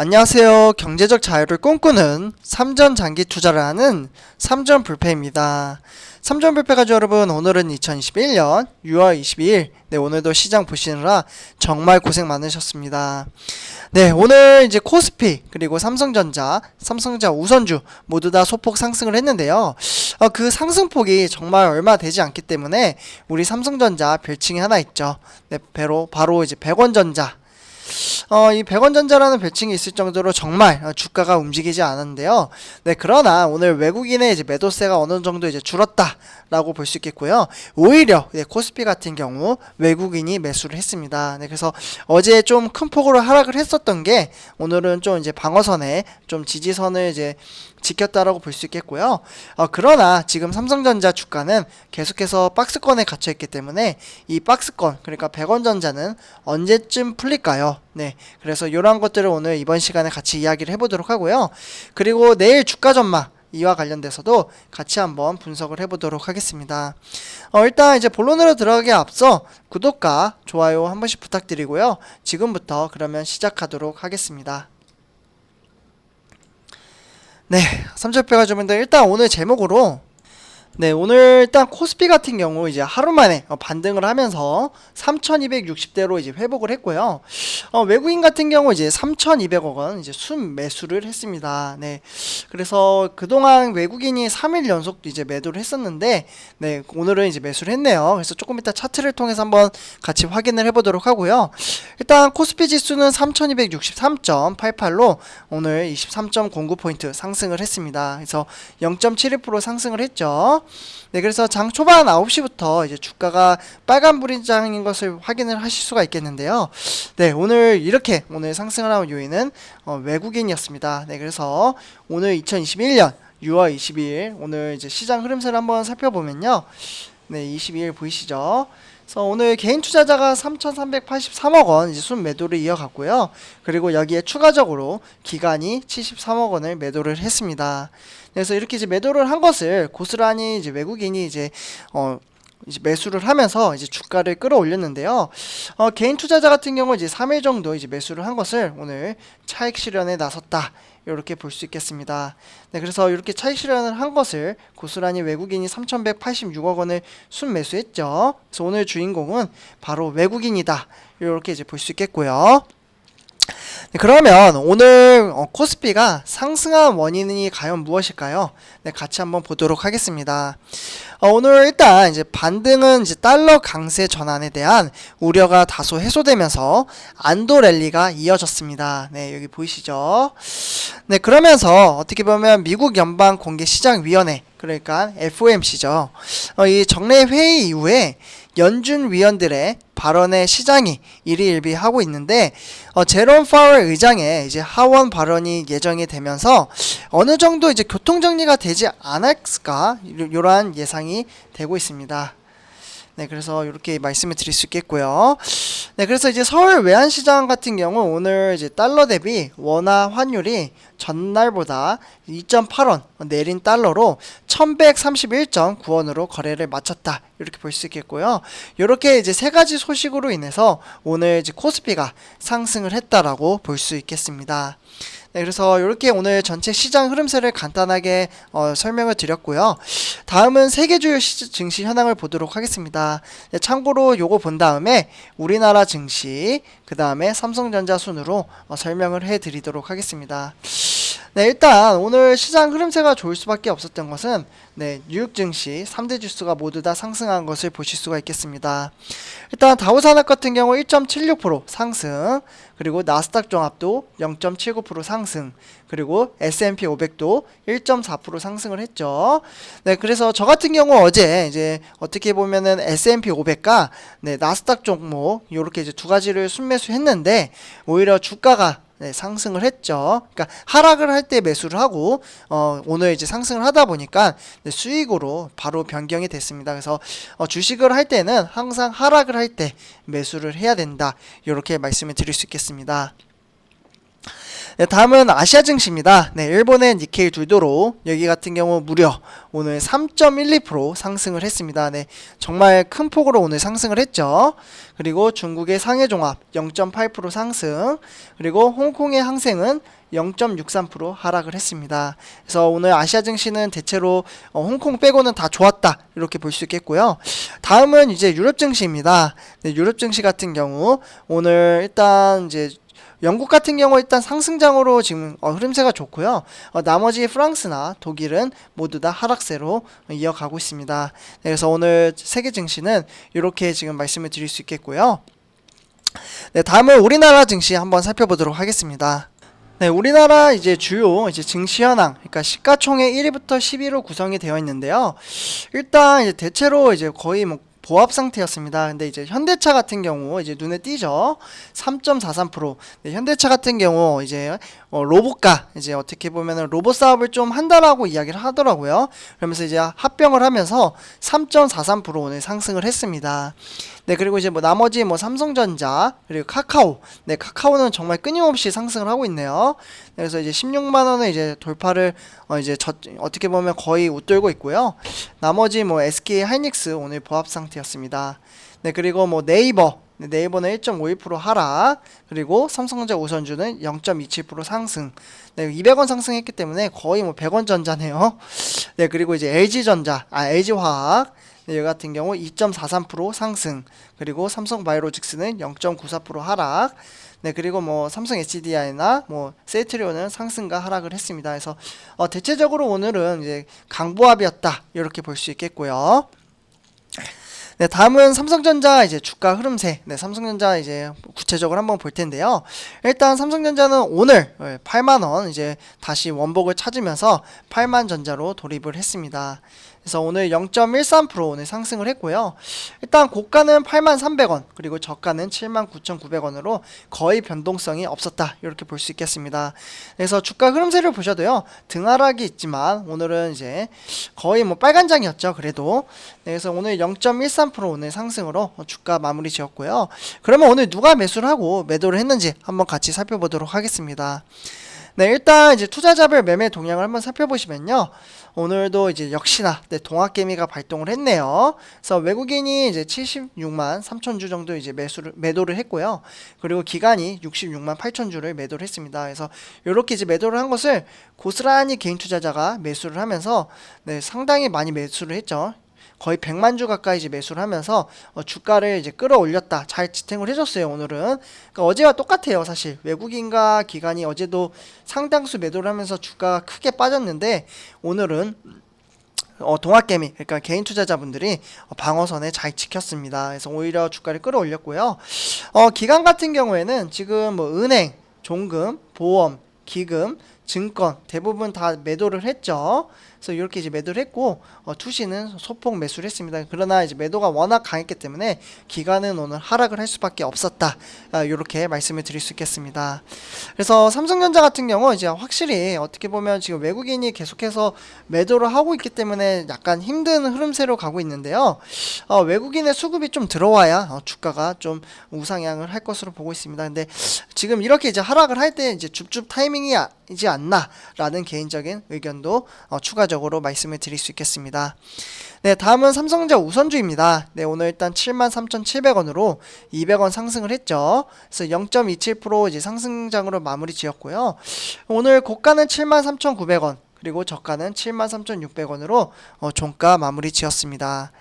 안녕하세요. 경제적 자유를 꿈꾸는 삼전 장기 투자를 하는 삼전 불패입니다. 삼전 불패 가족 여러분, 오늘은 2021년 6월 22일. 네, 오늘도 시장 보시느라 정말 고생 많으셨습니다. 네, 오늘 이제 코스피 그리고 삼성전자, 삼성전자 우선주 모두 다 소폭 상승을 했는데요. 어, 그 상승폭이 정말 얼마 되지 않기 때문에 우리 삼성전자 별칭이 하나 있죠. 네, 바로 바로 이제 백원전자. 어, 이 백원전자라는 별칭이 있을 정도로 정말 어, 주가가 움직이지 않았는데요. 네, 그러나 오늘 외국인의 이제 매도세가 어느 정도 이제 줄었다라고 볼 수 있겠고요. 오히려 네, 코스피 같은 경우 외국인이 매수를 했습니다. 네, 그래서 어제 좀 큰 폭으로 하락을 했었던 게 오늘은 좀 이제 방어선에 좀 지지선을 이제 지켰다라고 볼 수 있겠고요. 어, 그러나 지금 삼성전자 주가는 계속해서 박스권에 갇혀 있기 때문에 이 박스권 그러니까 백원전자는 언제쯤 풀릴까요? 네, 그래서 이러한 것들을 오늘 이번 시간에 같이 이야기를 해보도록 하고요. 그리고 내일 주가 전망 이와 관련돼서도 같이 한번 분석을 해보도록 하겠습니다. 어, 일단 이제 본론으로 들어가기 앞서 구독과 좋아요 한 번씩 부탁드리고요. 지금부터 그러면 시작하도록 하겠습니다. 네, 삼천표가 주문들 일단 오늘 제목으로 네, 오늘 일단 코스피 같은 경우 이제 하루 만에 어, 반등을 하면서 3,260대로 이제 회복을 했고요. 어, 외국인 같은 경우 이제 3,200억 원 이제 순 매수를 했습니다. 네. 그래서 그동안 외국인이 3일 연속 이제 매도를 했었는데 네, 오늘은 이제 매수를 했네요. 그래서 조금 이따 차트를 통해서 한번 같이 확인을 해 보도록 하고요. 일단 코스피 지수는 3,263.88로 오늘 23.09포인트 상승을 했습니다. 그래서 0.71% 상승을 했죠. 네, 그래서 장 초반 9시부터 이제 주가가 빨간 불인 장인 것을 확인을 하실 수가 있겠는데요. 네, 오늘 이렇게 오늘 상승을 한 요인은 어, 외국인이었습니다. 네, 그래서 오늘 2021년 6월 22일 오늘 이제 시장 흐름세를 한번 살펴보면요. 네, 22일 보이시죠? 그래서 오늘 개인 투자자가 3,383억 원 이제 순 매도를 이어갔고요. 그리고 여기에 추가적으로 기관이 73억 원을 매도를 했습니다. 그래서 이렇게 이제 매도를 한 것을 고스란히 이제 외국인이 이제 어 이제 매수를 하면서 이제 주가를 끌어올렸는데요. 어, 개인 투자자 같은 경우 이제 3일 정도 이제 매수를 한 것을 오늘 차익 실현에 나섰다. 이렇게 볼 수 있겠습니다. 네, 그래서 이렇게 차익 실현을 한 것을 고스란히 외국인이 3,186억 원을 순매수했죠. 그래서 오늘 주인공은 바로 외국인이다. 이렇게 이제 볼 수 있겠고요. 네, 그러면 오늘 어, 코스피가 상승한 원인이 과연 무엇일까요? 네, 같이 한번 보도록 하겠습니다. 어, 오늘 일단 이제 반등은 이제 달러 강세 전환에 대한 우려가 다소 해소되면서 안도 랠리가 이어졌습니다. 네, 여기 보이시죠? 네, 그러면서 어떻게 보면 미국 연방 공개 시장 위원회 그러니까 FOMC죠. 어, 이 정례 회의 이후에 연준 위원들의 발언에 시장이 일희일비하고 있는데 어, 제롬 파월 의장의 이제 하원 발언이 예정이 되면서 어느 정도 이제 교통 정리가 되지 않았을까 이러한 예상이 되고 있습니다. 네, 그래서 이렇게 말씀을 드릴 수 있겠고요. 네, 그래서 이제 서울 외환시장 같은 경우 오늘 이제 달러 대비 원화 환율이 전날보다 2.8원 내린 달러로 1131.9원으로 거래를 마쳤다. 이렇게 볼 수 있겠고요. 이렇게 이제 세 가지 소식으로 인해서 오늘 이제 코스피가 상승을 했다라고 볼 수 있겠습니다. 네, 그래서 이렇게 오늘 전체 시장 흐름세를 간단하게 어, 설명을 드렸고요. 다음은 세계 주요 시, 증시 현황을 보도록 하겠습니다. 네, 참고로 요거 본 다음에 우리나라 증시, 그 다음에 삼성전자 순으로 어, 설명을 해드리도록 하겠습니다. 네, 일단 오늘 시장 흐름세가 좋을 수밖에 없었던 것은 네, 뉴욕 증시 3대 지수가 모두 다 상승한 것을 보실 수가 있겠습니다. 일단 다우 산업 같은 경우 1.76% 상승, 그리고 나스닥 종합도 0.79% 상승, 그리고 S&P 500도 1.4% 상승을 했죠. 네, 그래서 저 같은 경우 어제 이제 어떻게 보면은 S&P 500과 네, 나스닥 종목 이렇게 이제 두 가지를 순매수했는데 오히려 주가가 네, 상승을 했죠. 그러니까 하락을 할 때 매수를 하고 어, 오늘 이제 상승을 하다 보니까 네, 수익으로 바로 변경이 됐습니다. 그래서 어, 주식을 할 때는 항상 하락을 할 때 매수를 해야 된다. 이렇게 말씀을 드릴 수 있겠습니다. 네, 다음은 아시아 증시입니다. 네, 일본의 니케이 둘도로 여기 같은 경우 무려 오늘 3.12% 상승을 했습니다. 네, 정말 큰 폭으로 오늘 상승을 했죠. 그리고 중국의 상해 종합 0.8% 상승, 그리고 홍콩의 항생은 0.63% 하락을 했습니다. 그래서 오늘 아시아 증시는 대체로 어, 홍콩 빼고는 다 좋았다 이렇게 볼 수 있겠고요. 다음은 이제 유럽 증시입니다. 네, 유럽 증시 같은 경우 오늘 일단 이제 영국 같은 경우 일단 상승장으로 지금 어, 흐름세가 좋고요. 어, 나머지 프랑스나 독일은 모두 다 하락세로 이어가고 있습니다. 네, 그래서 오늘 세계 증시는 이렇게 지금 말씀을 드릴 수 있겠고요. 네, 다음은 우리나라 증시 한번 살펴보도록 하겠습니다. 네, 우리나라 이제 주요 이제 증시 현황, 그러니까 시가총액 1위부터 10위로 구성이 되어 있는데요. 일단 이제 대체로 이제 거의 뭐 보합 상태였습니다. 근데 이제 현대차 같은 경우 이제 눈에 띄죠. 3.43%. 네, 현대차 같은 경우 이제 어, 로봇가 이제 어떻게 보면은 로봇 사업을 좀 한다라고 이야기를 하더라고요. 그러면서 이제 합병을 하면서 3.43% 오늘 상승을 했습니다. 네, 그리고 이제 뭐 나머지 뭐 삼성전자 그리고 카카오. 네, 카카오는 정말 끊임없이 상승을 하고 있네요. 네, 그래서 이제 16만 원을 이제 돌파를 어 이제 저, 어떻게 보면 거의 웃돌고 있고요. 나머지 뭐 SK 하이닉스 오늘 보합 상태 였습니다. 네, 그리고 뭐 네이버 네, 네이버는 1.51% 하락, 그리고 삼성전자 우선주는 0.27% 상승. 네, 200원 상승했기 때문에 거의 뭐 100원 전자네요. 네, 그리고 이제 LG전자, 아 LG화학 네, 이 같은 경우 2.43% 상승. 그리고 삼성 바이오로직스는 0.94% 하락. 네, 그리고 뭐 삼성 HDI나 뭐 세트리온은 상승과 하락을 했습니다. 그래서 어, 대체적으로 오늘은 이제 강보합이었다 이렇게 볼 수 있겠고요. 네, 다음은 삼성전자 이제 주가 흐름세. 네, 삼성전자 이제 구체적으로 한번 볼 텐데요. 일단 삼성전자는 오늘 8만 원 이제 다시 원복을 찾으면서 8만 전자로 돌입을 했습니다. 그래서 오늘 0.13% 오늘 상승을 했고요. 일단 고가는 83,300원, 그리고 저가는 79,900원으로 거의 변동성이 없었다. 이렇게 볼 수 있겠습니다. 그래서 주가 흐름세를 보셔도요. 등하락이 있지만 오늘은 이제 거의 뭐 빨간장이었죠. 그래도. 네, 그래서 오늘 0.13% 오늘 상승으로 주가 마무리 지었고요. 그러면 오늘 누가 매수를 하고 매도를 했는지 한번 같이 살펴보도록 하겠습니다. 네, 일단 이제 투자자별 매매 동향을 한번 살펴보시면요. 오늘도 이제 역시나 네, 동학개미가 발동을 했네요. 그래서 외국인이 이제 76만 3천 주 정도 이제 매수를 매도를 했고요. 그리고 기간이 66만 8천 주를 매도를 했습니다. 그래서 이렇게 이제 매도를 한 것을 고스란히 개인 투자자가 매수를 하면서 네, 상당히 많이 매수를 했죠. 거의 100만 주 가까이 이제 매수를 하면서 어, 주가를 이제 끌어올렸다. 잘 지탱을 해줬어요, 오늘은. 그러니까 어제와 똑같아요, 사실. 외국인과 기관이 어제도 상당수 매도를 하면서 주가가 크게 빠졌는데 오늘은 어, 동학개미, 그러니까 개인 투자자분들이 어, 방어선에 잘 지켰습니다. 그래서 오히려 주가를 끌어올렸고요. 어, 기관 같은 경우에는 지금 뭐 은행, 종금, 보험, 기금, 증권 대부분 다 매도를 했죠. 그래서 이렇게 이제 매도를 했고 어, 투시는 소폭 매수를 했습니다. 그러나 이제 매도가 워낙 강했기 때문에 기간은 오늘 하락을 할 수밖에 없었다. 아, 이렇게 말씀을 드릴 수 있겠습니다. 그래서 삼성전자 같은 경우 이제 확실히 어떻게 보면 지금 외국인이 계속해서 매도를 하고 있기 때문에 약간 힘든 흐름세로 가고 있는데요. 어, 외국인의 수급이 좀 들어와야 어, 주가가 좀 우상향을 할 것으로 보고 있습니다. 근데 지금 이렇게 이제 하락을 할 때 이제 줍줍 타이밍이 지 않나라는 개인적인 의견도 어, 추가적으로 말씀을 드릴 수 있겠습니다. 네, 다음은 삼성전자 우선주입니다. 네, 오늘 일단 73,700원으로 200원 상승을 했죠. 그래서 0.27% 이제 상승장으로 마무리 지었고요. 오늘 고가는 73,900원, 그리고 저가는 73,600원으로 어, 종가 마무리 지었습니다.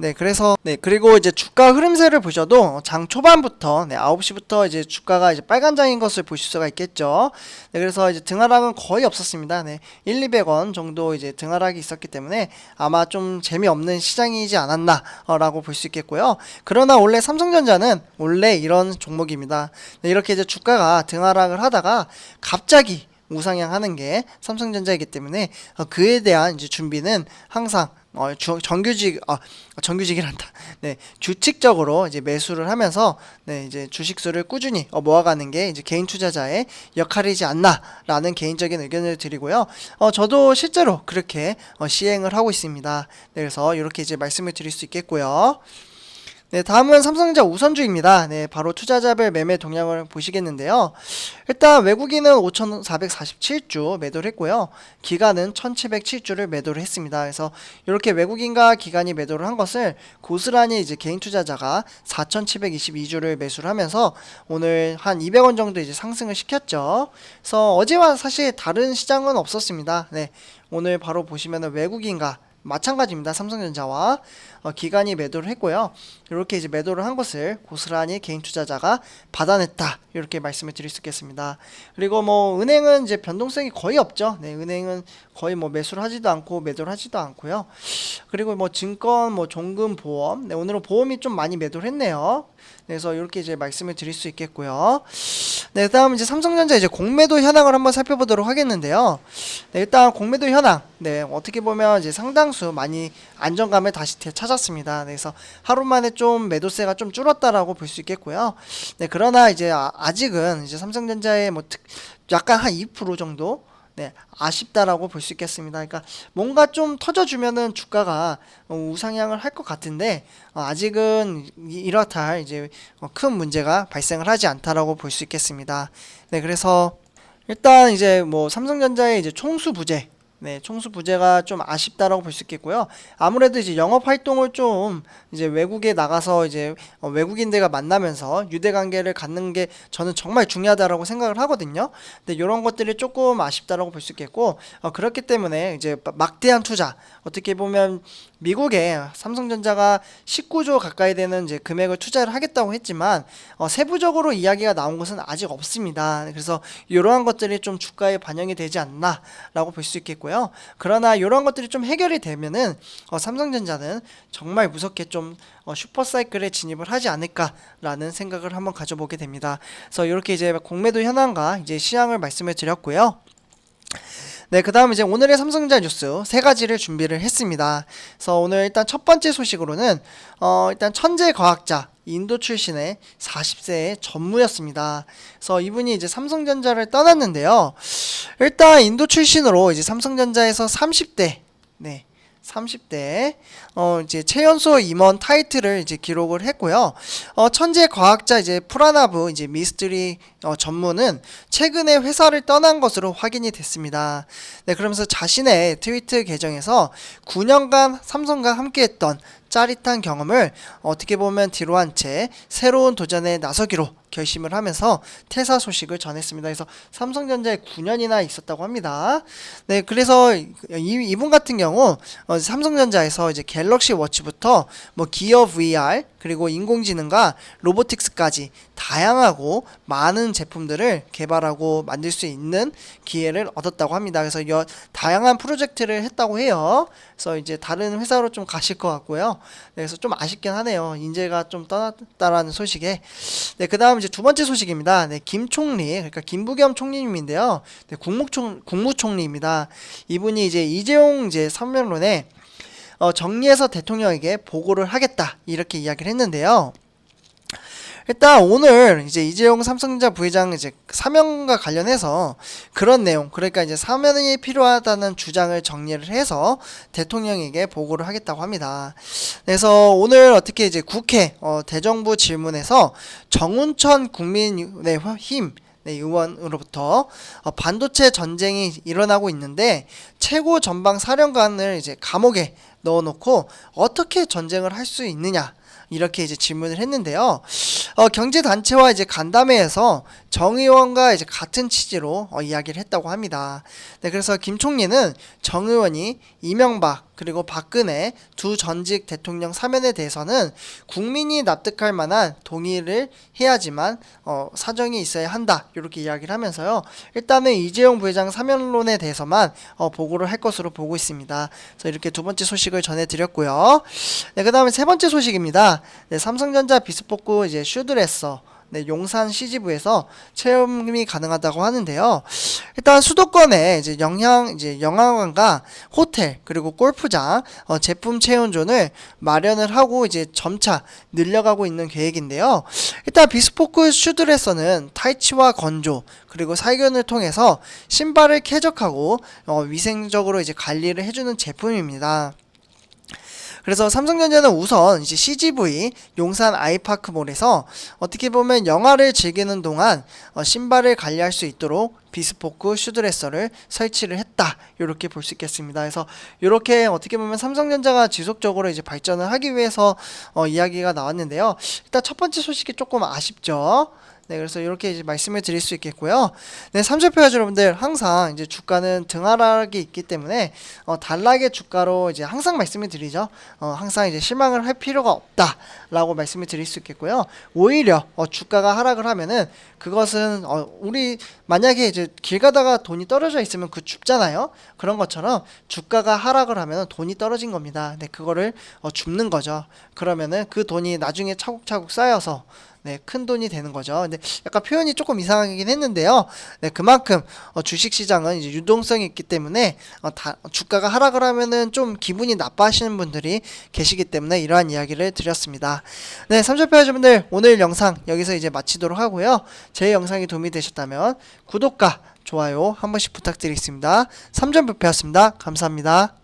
네, 그래서 네, 그리고 이제 주가 흐름세를 보셔도 장 초반부터 네, 9시부터 이제 주가가 이제 빨간장인 것을 보실 수가 있겠죠. 네, 그래서 이제 등하락은 거의 없었습니다. 네. 1, 200원 정도 이제 등하락이 있었기 때문에 아마 좀 재미없는 시장이지 않았나라고 볼 수 있겠고요. 그러나 원래 삼성전자는 원래 이런 종목입니다. 네, 이렇게 이제 주가가 등하락을 하다가 갑자기 우상향하는 게 삼성전자이기 때문에 어, 그에 대한 이제 준비는 항상 어, 주, 정규직, 아, 정규직이란다. 네, 규칙적으로 이제 매수를 하면서, 네, 이제 주식수를 꾸준히 어, 모아가는 게 이제 개인 투자자의 역할이지 않나라는 개인적인 의견을 드리고요. 어, 저도 실제로 그렇게 어, 시행을 하고 있습니다. 네, 그래서 이렇게 이제 말씀을 드릴 수 있겠고요. 네, 다음은 삼성전자 우선주입니다. 네, 바로 투자자별 매매 동향을 보시겠는데요. 일단 외국인은 5,447주 매도를 했고요. 기간은 1,707주를 매도를 했습니다. 그래서 이렇게 외국인과 기관이 매도를 한 것을 고스란히 이제 개인 투자자가 4,722주를 매수를 하면서 오늘 한 200원 정도 이제 상승을 시켰죠. 그래서 어제와 사실 다른 시장은 없었습니다. 네, 오늘 바로 보시면은 외국인과 마찬가지입니다. 삼성전자와 어, 기관이 매도를 했고요. 이렇게 이제 매도를 한 것을 고스란히 개인 투자자가 받아냈다. 이렇게 말씀을 드릴 수 있겠습니다. 그리고 뭐 은행은 이제 변동성이 거의 없죠. 네, 은행은 거의 뭐 매수를 하지도 않고 매도를 하지도 않고요. 그리고 뭐 증권, 뭐 종금, 보험. 네, 오늘은 보험이 좀 많이 매도를 했네요. 그래서 이렇게 이제 말씀을 드릴 수 있겠고요. 네, 다음 이제 삼성전자 이제 공매도 현황을 한번 살펴보도록 하겠는데요. 네, 일단 공매도 현황. 네, 어떻게 보면 이제 상당수 많이 안정감을 다시 되찾았습니다. 네, 그래서 하루 만에 좀 매도세가 좀 줄었다라고 볼 수 있겠고요. 네, 그러나 이제 아, 아직은 이제 삼성전자의 뭐 특, 약간 한 2% 정도 네, 아쉽다라고 볼 수 있겠습니다. 그러니까 뭔가 좀 터져주면은 주가가 어, 우상향을 할 것 같은데 어, 아직은 이- 이렇다 할 이제 어, 큰 문제가 발생을 하지 않다라고 볼 수 있겠습니다. 네, 그래서 일단 이제 뭐 삼성전자의 이제 총수 부재 네, 총수 부재가 좀 아쉽다라고 볼 수 있겠고요. 아무래도 이제 영업 활동을 좀 이제 외국에 나가서 이제 어, 외국인들과 만나면서 유대 관계를 갖는 게 저는 정말 중요하다라고 생각을 하거든요. 근데 이런 것들이 조금 아쉽다라고 볼 수 있겠고 어, 그렇기 때문에 이제 마- 막대한 투자 어떻게 보면 미국에 삼성전자가 19조 가까이 되는 이제 금액을 투자를 하겠다고 했지만 어, 세부적으로 이야기가 나온 것은 아직 없습니다. 그래서 이러한 것들이 좀 주가에 반영이 되지 않나라고 볼 수 있겠고요. 그러나 이러한 것들이 좀 해결이 되면은 어, 삼성전자는 정말 무섭게 좀 어, 슈퍼사이클에 진입을 하지 않을까라는 생각을 한번 가져보게 됩니다. 그래서 이렇게 이제 공매도 현황과 이제 시향을 말씀을 드렸고요. 네, 그 다음 이제 오늘의 삼성전자 뉴스 세 가지를 준비를 했습니다. 그래서 오늘 일단 첫 번째 소식으로는 어, 일단 천재 과학자 인도 출신의 40세의 전무였습니다. 그래서 이분이 이제 삼성전자를 떠났는데요. 일단 인도 출신으로 이제 삼성전자에서 30대 네. 30대 어 이제 최연소 임원 타이틀을 이제 기록을 했고요. 어 천재 과학자 이제 프라나브 이제 미스트리 어 전문은 최근에 회사를 떠난 것으로 확인이 됐습니다. 네, 그러면서 자신의 트위터 계정에서 9년간 삼성과 함께했던 짜릿한 경험을 어떻게 보면 뒤로 한 채 새로운 도전에 나서기로 결심을 하면서 퇴사 소식을 전했습니다. 그래서 삼성전자에 9년이나 있었다고 합니다. 네, 그래서 이, 이분 같은 경우 어, 삼성전자에서 이제 갤럭시 워치부터 뭐 기어 VR 그리고 인공지능과 로보틱스까지 다양하고 많은 제품들을 개발하고 만들 수 있는 기회를 얻었다고 합니다. 그래서 여, 다양한 프로젝트를 했다고 해요. 그래서 이제 다른 회사로 좀 가실 것 같고요. 네, 그래서 좀 아쉽긴 하네요. 인재가 좀 떠났다라는 소식에. 네, 그 다음 이제 두 번째 소식입니다. 네, 김 총리, 그러니까 김부겸 총리님인데요. 네, 국무총, 국무총리입니다. 이분이 이제 이재용 이제 삼면론에 어, 정리해서 대통령에게 보고를 하겠다 이렇게 이야기를 했는데요. 일단 오늘 이제 이재용 삼성전자 부회장 이제 사면과 관련해서 그런 내용 그러니까 이제 사면이 필요하다는 주장을 정리를 해서 대통령에게 보고를 하겠다고 합니다. 그래서 오늘 어떻게 이제 국회 어, 대정부 질문에서 정운천 국민의힘 네, 의원으로부터 어, 반도체 전쟁이 일어나고 있는데 최고 전방 사령관을 이제 감옥에 넣어놓고 어떻게 전쟁을 할 수 있느냐 이렇게 이제 질문을 했는데요. 어, 경제 단체와 이제 간담회에서 정 의원과 이제 같은 취지로 어, 이야기를 했다고 합니다. 네, 그래서 김 총리는 정 의원이 이명박 그리고 박근혜 두 전직 대통령 사면에 대해서는 국민이 납득할 만한 동의를 해야지만 어, 사정이 있어야 한다 이렇게 이야기를 하면서요. 일단은 이재용 부회장 사면론에 대해서만 어, 보고를 할 것으로 보고 있습니다. 그래서 이렇게 두 번째 소식을 전해드렸고요. 네, 그 다음에 세 번째 소식입니다. 네, 삼성전자 비스포크 이제 슈드레서 네, 용산 CGV에서 체험이 가능하다고 하는데요. 일단 수도권에 이제 영양 이제 영화관과 호텔 그리고 골프장 어, 제품 체험존을 마련을 하고 이제 점차 늘려가고 있는 계획인데요. 일단 비스포크 슈드레서는 타이치와 건조 그리고 살균을 통해서 신발을 쾌적하고 어, 위생적으로 이제 관리를 해주는 제품입니다. 그래서 삼성전자는 우선 이제 CGV 용산 아이파크몰에서 어떻게 보면 영화를 즐기는 동안 어, 신발을 관리할 수 있도록 비스포크 슈드레서를 설치를 했다. 이렇게 볼 수 있겠습니다. 그래서 이렇게 어떻게 보면 삼성전자가 지속적으로 이제 발전을 하기 위해서 어, 이야기가 나왔는데요. 일단 첫 번째 소식이 조금 아쉽죠. 네, 그래서 이렇게 이제 말씀을 드릴 수 있겠고요. 네, 삼성표가 여러분들 항상 이제 주가는 등하락이 있기 때문에 어, 단락의 주가로 이제 항상 말씀을 드리죠. 어, 항상 이제 실망을 할 필요가 없다라고 말씀을 드릴 수 있겠고요. 오히려 어, 주가가 하락을 하면은 그것은 어, 우리 만약에 이제 길 가다가 돈이 떨어져 있으면 그 줍잖아요. 그런 것처럼 주가가 하락을 하면 돈이 떨어진 겁니다. 네, 그거를 어, 줍는 거죠. 그러면은 그 돈이 나중에 차곡차곡 쌓여서 네, 큰 돈이 되는 거죠. 근데 약간 표현이 조금 이상하긴 했는데요. 네, 그만큼 어, 주식 시장은 이제 유동성이 있기 때문에 어, 다, 주가가 하락을 하면은 좀 기분이 나빠하시는 분들이 계시기 때문에 이러한 이야기를 드렸습니다. 네, 삼촌표 여러분들 오늘 영상 여기서 이제 마치도록 하고요. 제 영상이 도움이 되셨다면 구독과 좋아요 한 번씩 부탁드리겠습니다. 삼전부표였습니다. 감사합니다.